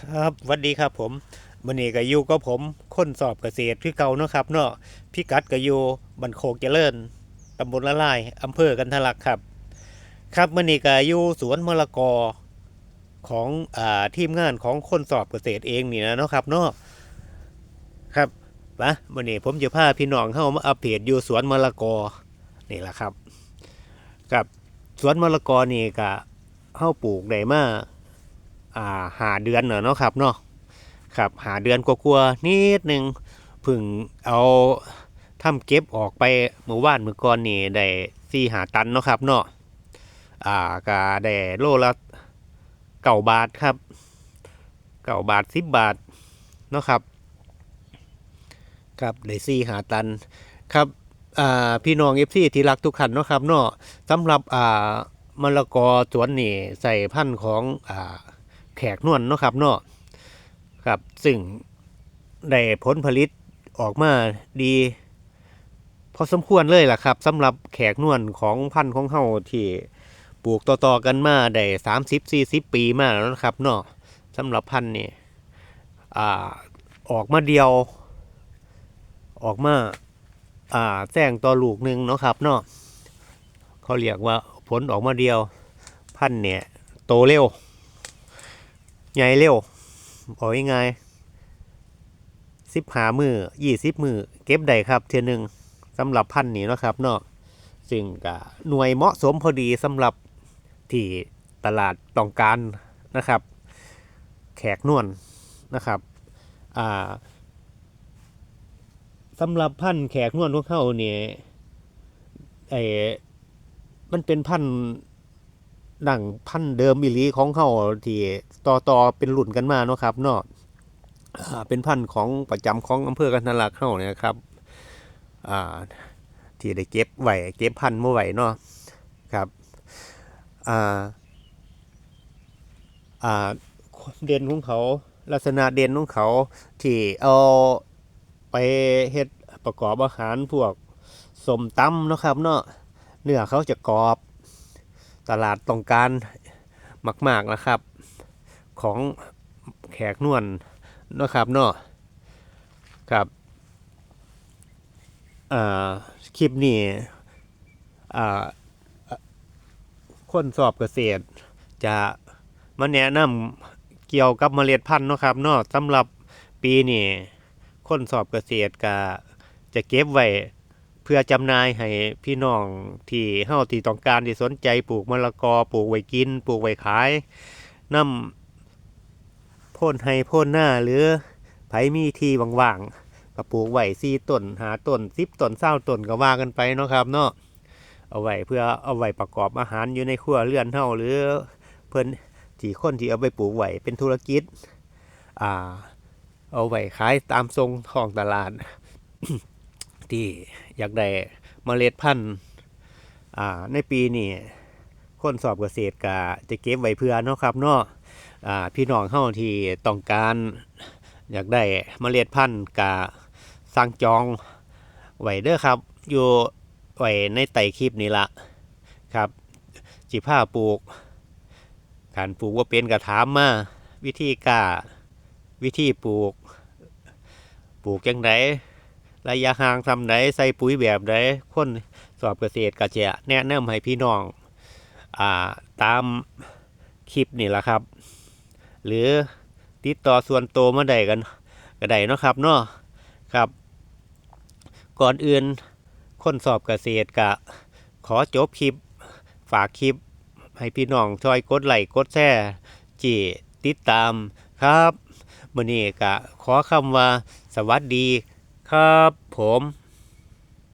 ครับสวัสดีครับผมมื้อนี้ก็อยู่กับผมคนสอบเกษตรคือเก่าเนาะครับเนาะพิกัดก็อยู่บันโคกเจริญตำบลละลายอำเภอกันทะลักครับ ครับมื้อนี้ก็อยู่สวนมะละกอของอ่าทีมงานของคนสอบเกษตรเองนี่นะเนาะครับเนาะครับปะมื้อนี้ผมจะพาพี่น้องเข้ามาอัปเดตอยู่สวนมะละกอนี่แหละครับ ครับสวนมะละกอนี่ก็เฮาปลูกได้มา อ่าหาเดือนเนอะเนาะครับเนาะครับหาเดือนกลัวๆนิดหนึ่งพึ่งเอาทำเก็บออกไปเมื่อวานเมื่อก่อนนี่ได้สี่หาตันเนาะครับเนาะอ่าก็ได้โลละเก่าบาทครับเก่าบาทสิบบาทเนาะครับครับได้สี่หาตันครับอ่าพี่น้องเอฟซีที่รักทุกขันเนาะครับเนาะสำหรับอ่ามะละกอสวนนี่ใส่พันธุ์ของอ่า แขกนวลเนาะครับเนาะครับ ซึ่งได้ผลผลิตออกมาดีพอสมควรเลยล่ะครับสำหรับแขกนวลของพันธุ์ของเฮาที่ปลูกต่อๆกันมาได้สามสิบสี่สิบปีมาแล้วนะครับเนาะสำหรับพันธุ์นี่อ่าออกมาเดียว ออกมาอ่าแจ้งต่อลูกหนึ่งเนาะครับเนาะเขาเรียกว่าผลออกมาเดียว พันธุ์เนี่ยโตเร็ว ใหญ่เร็วบอกยังไงสิบหามือยี่สิบมือเก็บได้ครับเทียหนึ่งสำหรับพันธุ์นี้นะครับเนาะซึ่งก็หน่วยเหมาะสมพอดีสำหรับที่ตลาดต้องการนะครับ แขกนวลนะครับอ่าสำหรับพันธุ์แขกนวลของเขาเนี่ยไอ้มันเป็นพันธุ์ ดังพันธุ์เดิมอิลีของเขาที่ต่อต่อเป็นรุ่นกันมาเนาะครับเนาะเป็นพันธุ์ของประจำของอำเภอกันทลักเขาเนี่ยครับอ่าที่ได้เก็บไหวเก็บพันธุ์เมื่อไหวเนาะครับอ่าอ่าเด่นของเขาลักษณะเด่นของเขาที่เอาไปเฮ็ดประกอบอาหารพวกสมตำเนาะครับเนาะเนื้อเขาจะกรอบ ตลาดต้องการมากๆนะครับ ของแขกนวลนะครับเนาะครับอ่าคลิปนี้อ่าคนสอบเกษตร จะมาแนะนำเกี่ยวกับเมล็ดพันธุ์นะครับเนาะสำหรับปีนี้คนสอบเกษตรก็จะเก็บไว้ พื่อจำหน่ายให้พี่น้องที่เฮาที่ต้องการที่สนใจปลูกมะละกอปลูกไว้กิน ปลูกไว้ขายนำพ่นให้พ่นหน้าหรือไผมีที่ว่างๆก็ปลูกไว้สี่ต้นหาต้นสิบต้นเศร้าต้นก็ว่ากันไปเนาะครับเนาะเอาไว้เพื่อเอาไว้ประกอบอาหารอยู่ในครัวเรือนเฮาหรือเพิ่นที่คนที่เอาไปปลูกไว้เป็นธุรกิจอ่าเอาไว้ขายตามทรงท้องตลาด ที่อยากได้เมล็ดพันธุ์อ่าในปีนี้คนสอบเกษตรก็จะเก็บไว้เพื่อเนาะครับเนาะอ่าพี่น้องเฮาที่ต้องการอยากได้เมล็ดพันธุ์ก็สั่งจองไว้เด้อครับ อยู่ไว้ในไต่คลิปนี้ละครับจิผ้าปลูกการปลูกว่าเป็นกระถามมาวิธีกาวิธีปลูก ปลูกยังไง ระยะห่างทำไหนใส่ปุ๋ยแบบไหนคนสอบเกษตรก็จะแนะนำให้พี่น้องอ่าตามคลิปนี่แหละครับ หรือติดต่อส่วนตัวมาได้กันก็ได้เนาะครับเนาะครับ ก่อนอื่นคนสอบเกษตรกะขอจบคลิปฝากคลิป ให้พี่น้องช่วยกดไลค์กดแชร์จีติดตามครับมื่อนี้กะขอคำว่าสวัสดี ครับผม